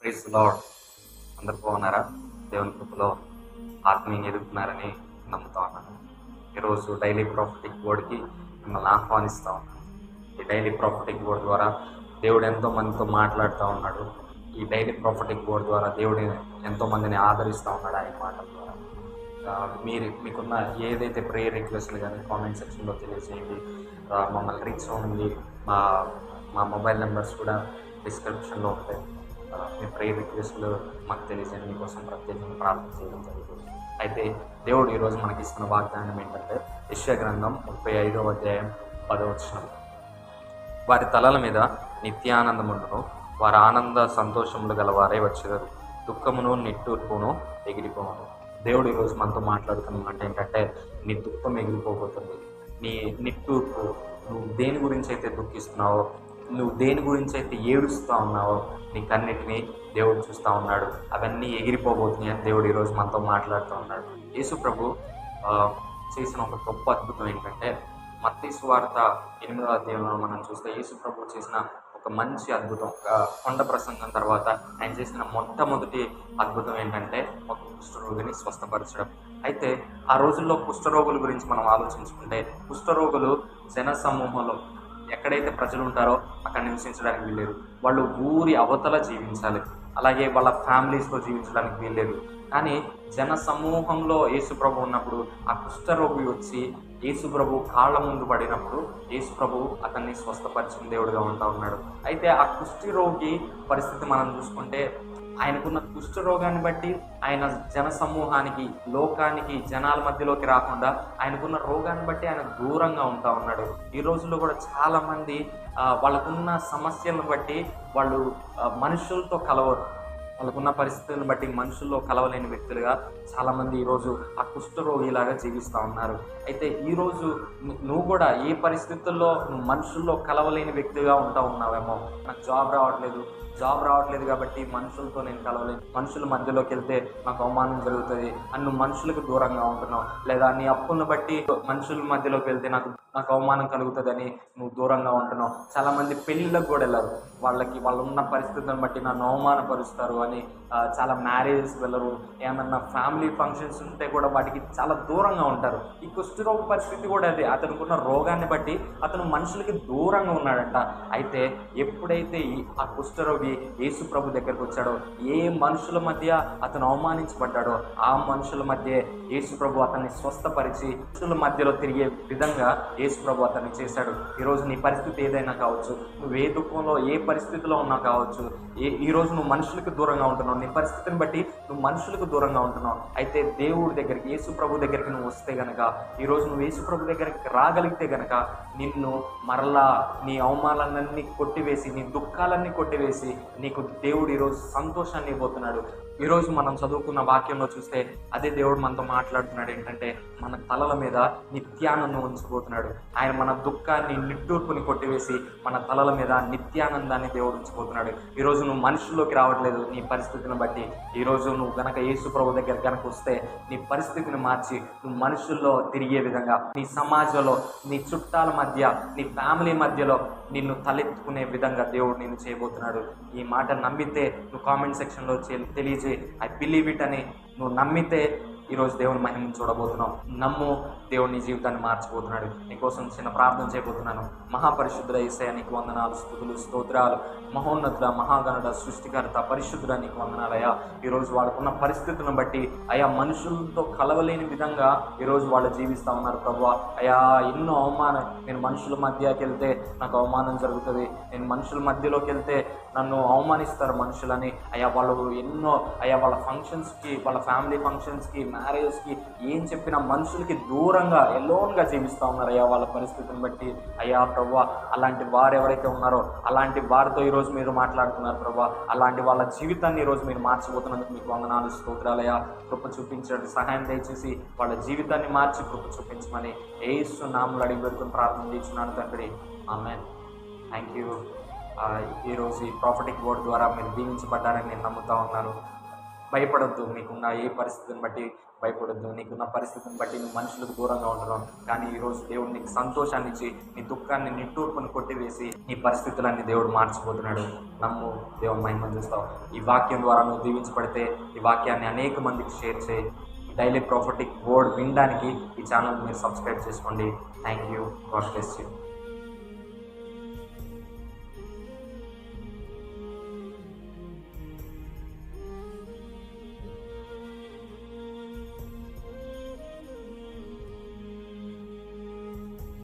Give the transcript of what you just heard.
Praise lord అందరు బాగున్నారా? దేవుని కృపలో ఆత్మీయంగా ఎదుగుతున్నారని నమ్ముతా ఉన్నాను. ఈరోజు డైలీ ప్రాఫిటిక్ బోర్డుకి మిమ్మల్ని ఆహ్వానిస్తూ ఉన్నాను. ఈ డైలీ ప్రాఫిటిక్ బోర్డు ద్వారా దేవుడు ఎంతో మందితో మాట్లాడుతూ ఉన్నాడు. ఈ డైలీ ప్రాఫిటిక్ బోర్డు ద్వారా దేవుడు ఎంతో మందిని ఆదరిస్తూ ఉన్నాడు ఆయన మాటల ద్వారా. మీరు మీకున్న ఏదైతే ప్రేయర్ రిక్వెస్ట్లు కానీ కామెంట్ సెక్షన్లో తెలియజేయండి. మమ్మల్ని రీచ్ అవ్వండి. మా మా మొబైల్ నెంబర్స్ కూడా డిస్క్రిప్షన్లో ఉంటాయి. మీ ప్రేయర్ రిక్వెస్ట్లు మాకు తెలియజేయండి మీకోసం ప్రత్యేకంగా ప్రార్థన చేయడం జరుగుతుంది అయితే దేవుడు ఈరోజు మనకి ఇస్తున్న వాగ్దానం ఏంటంటే యశ్వ గ్రంథం ముప్పై ఐదవ అధ్యాయం పదవచనం వారి తలల మీద నిత్యానందముండును వారి ఆనంద సంతోషములు గలవారే వచ్చేదారు. దుఃఖమును నిట్టూర్పును ఎగిరిపోవను. దేవుడు ఈరోజు మనతో మాట్లాడుతున్న మాట ఏంటంటే నీ దుఃఖం ఎగిరిపోబోతుంది. నీ నిట్టూర్పు నువ్వు దేని గురించి అయితే దుఃఖిస్తున్నావో నువ్వు దేని గురించి అయితే ఏడుస్తూ ఉన్నావో నీకన్నిటినీ దేవుడు చూస్తూ ఉన్నాడు. అవన్నీ ఎగిరిపోబోతున్నాయి అని దేవుడు ఈరోజు మనతో మాట్లాడుతూ ఉన్నాడు. యేసు ప్రభు చేసిన ఒక గొప్ప అద్భుతం ఏంటంటే మత్తి సువార్త ఎనిమిదవ అధ్యాయంలో మనం చూస్తే యేసు ప్రభు చేసిన ఒక మంచి అద్భుతం కొండ ప్రసంగం తర్వాత ఆయన చేసిన మొట్టమొదటి అద్భుతం ఏంటంటే ఒక కుష్ఠరోగిని స్వస్థపరచడం. అయితే ఆ రోజుల్లో కుష్ఠరోగుల గురించి మనం ఆలోచించుకుంటే కుష్ఠరోగులు జన సమూహంలో ఎక్కడైతే ప్రజలు ఉంటారో అక్కడ నివసించడానికి వీల్లేదు. వాళ్ళు ఊరి అవతల జీవించాలి. అలాగే వాళ్ళ ఫ్యామిలీస్తో జీవించడానికి వీల్లేదు. కానీ జన సమూహంలో యేసుప్రభు ఉన్నప్పుడు ఆ కుష్ఠరోగి వచ్చి యేసుప్రభు కాళ్ళ ముందు పడినప్పుడు యేసుప్రభు అతన్ని స్వస్థపరిచిన దేవుడిగా ఉంటా ఉన్నాడు. అయితే ఆ కుష్ఠి రోగి పరిస్థితి మనం చూసుకుంటే ఆయనకున్న కుష్ఠ రోగాన్ని బట్టి ఆయన జన సమూహానికి లోకానికి జనాల మధ్యలోకి రాకుండా ఆయనకున్న రోగాన్ని బట్టి ఆయన దూరంగా ఉంటా ఉన్నాడు. ఈ రోజుల్లో కూడా చాలా మంది వాళ్ళకున్న సమస్యలను బట్టి వాళ్ళు మనుషులతో కలవరు. వాళ్ళకున్న పరిస్థితులను బట్టి మనుషుల్లో కలవలేని వ్యక్తులుగా చాలామంది ఈరోజు ఆ కుష్ఠరోగిలాగా జీవిస్తూ ఉన్నారు. అయితే ఈరోజు నువ్వు కూడా ఏ పరిస్థితుల్లో మనుషుల్లో కలవలేని వ్యక్తిగా ఉంటా ఉన్నావేమో? నాకు జాబ్ రావట్లేదు జాబ్ రావట్లేదు కాబట్టి మనుషులతో నేను కలవలేను. మనుషుల మధ్యలోకి వెళ్తే నాకు అవమానం జరుగుతుంది. అని నువ్వు మనుషులకు దూరంగా ఉంటున్నావు. లేదా నీ అప్పులను బట్టి మనుషుల మధ్యలోకి వెళ్తే నాకు నాకు అవమానం కలుగుతుందని నువ్వు దూరంగా ఉంటున్నావు. చాలా మంది పెళ్ళిళ్ళకు కూడా వెళ్ళరు. వాళ్ళకి వాళ్ళు ఉన్న పరిస్థితులను బట్టి నన్ను అవమానపరుస్తారు అని చాలా మ్యారేజెస్ వెళ్ళరు. ఏమన్నా ఫ్యామిలీ ఫంక్షన్స్ ఉంటే కూడా వాటికి చాలా దూరంగా ఉంటారు. ఈ కుష్ఠరోగ పరిస్థితి కూడా అది. అతనుకున్న రోగాన్ని బట్టి అతను మనుషులకి దూరంగా ఉన్నాడంట. అయితే ఎప్పుడైతే ఈ ఆ కుష్ఠరోగి యేసు ప్రభు దగ్గరకు వచ్చాడో ఏ మనుషుల మధ్య అతను అవమానించబడ్డాడో ఆ మనుషుల మధ్య యేసు ప్రభు అతన్ని స్వస్థపరిచి మనుషుల మధ్యలో తిరిగే విధంగా యేసు ప్రభు అతన్ని చేశాడు. ఈరోజు నీ పరిస్థితి ఏదైనా కావచ్చు నువ్వు ఏ దుఃఖంలో ఏ పరిస్థితిలో ఉన్నా కావచ్చు ఏ ఈ రోజు నువ్వు మనుషులకు దూరంగా ఉంటున్నావు. నీ పరిస్థితిని బట్టి నువ్వు మనుషులకు దూరంగా ఉంటున్నావు. అయితే దేవుడి దగ్గరికి యేసు ప్రభు దగ్గరికి నువ్వు వస్తే గనక ఈ రోజు నువ్వు యేసు ప్రభు దగ్గరికి రాగలిగితే గనక నిన్ను మరలా నీ అవమానాలన్నీ కొట్టివేసి నీ దుఃఖాలన్నీ కొట్టివేసి నీకు దేవుడు ఈరోజు సంతోషాన్ని ఇవ్వబోతున్నాడు. ఈరోజు మనం చదువుకున్న వాక్యంలో చూస్తే అదే దేవుడు మనతో మాట్లాడుతున్నాడు ఏంటంటే మన తలల మీద నిత్యానందం ఉంచబోతున్నాడు. ఆయన మన దుఃఖాన్ని నిట్టూర్పుని కొట్టివేసి మన తలల మీద నిత్యానందాన్ని దేవుడు ఉంచబోతున్నాడు. ఈరోజు నువ్వు మనుషుల్లోకి రావట్లేదు నీ పరిస్థితిని బట్టి. ఈరోజు నువ్వు గనక యేసు ప్రభు దగ్గర గనక వస్తే నీ పరిస్థితిని మార్చి నువ్వు మనుషుల్లో తిరిగే విధంగా నీ సమాజంలో నీ చుట్టాల మధ్య నీ ఫ్యామిలీ మధ్యలో నిన్ను తలెత్తుకునే విధంగా దేవుడు నిన్ను చేయబోతున్నాడు. ఈ మాట నమ్మితే నువ్వు కామెంట్ సెక్షన్లో తెలియజే తెలియజేయి ఐ బిలీవ్ ఇట్ అని నువ్వు నమ్మితే ఈరోజు దేవుని మహిమను చూడబోతున్నావు. నమ్ము దేవుడు నీ జీవితాన్ని మార్చబోతున్నాడు నీకోసం చిన్న ప్రార్థన చేయబోతున్నాను. మహాపరిశుద్ధుడ ఇసయ నీకు వందనాలు స్థుతులు స్తోత్రాలు. మహోన్నతుడ మహాగణుడ సృష్టికర్త పరిశుద్ధుడ నీకు వందనాలయ్యా. ఈరోజు వాళ్ళకున్న పరిస్థితులను బట్టి అయా మనుషులతో కలవలేని విధంగా ఈరోజు వాళ్ళు జీవిస్తూ ఉన్నారు ప్రభు అయా ఎన్నో అవమానం. నేను మనుషుల మధ్యకి వెళ్తే నాకు అవమానం జరుగుతుంది. నేను మనుషుల మధ్యలోకి వెళ్తే నన్ను అవమానిస్తారు మనుషులని. అయ్యా వాళ్ళు ఎన్నో అయ్యా వాళ్ళ ఫంక్షన్స్కి వాళ్ళ ఫ్యామిలీ ఫంక్షన్స్కి మ్యారేజ్కి ఏం చెప్పినా మనుషులకి దూరంగా ఎలోన్గా జీవిస్తూ ఉన్నారు అయ్యా వాళ్ళ పరిస్థితిని బట్టి. అయ్యా ప్రభా అలాంటి వారు ఎవరైతే ఉన్నారో అలాంటి వారితో ఈరోజు మీరు మాట్లాడుతున్నారు ప్రభా అలాంటి వాళ్ళ జీవితాన్ని ఈరోజు మీరు మార్చిపోతున్నందుకు మీకు వందనాలు స్తోత్రాలయ్యా కృప చూపించడానికి సహాయం దయచేసి వాళ్ళ జీవితాన్ని మార్చి కృప చూపించమని ఏసు నాములు అడిగి పెడుతున్న ప్రార్థన చేస్తున్నాను తండ్రి. ఆమె థ్యాంక్ యూ ఈరోజు ఈ ప్రాఫిటిక్ బోర్డ్ ద్వారా మీరు దీవించబడ్డారని నేను నమ్ముతా ఉన్నాను. భయపడొద్దు మీకున్న ఏ పరిస్థితిని బట్టి భయపడొద్దు నీకున్న పరిస్థితిని బట్టి నువ్వు మనుషులకు దూరంగా ఉండడం. కానీ ఈరోజు దేవుడు నీకు సంతోషాన్ని ఇచ్చి నీ దుఃఖాన్ని నిట్టూర్పును కొట్టివేసి నీ పరిస్థితులన్నీ దేవుడు మార్చిపోతున్నాడు. నమ్ము దేవుని మహిమ చూస్తావు ఈ వాక్యం ద్వారా నువ్వు దీవించబడితే ఈ వాక్యాన్ని అనేక మందికి షేర్ చేయి. డైలీ ప్రాఫిటిక్ బోర్డ్ వినడానికి ఈ ఛానల్ మీరు సబ్స్క్రైబ్ చేసుకోండి. Thank you God bless you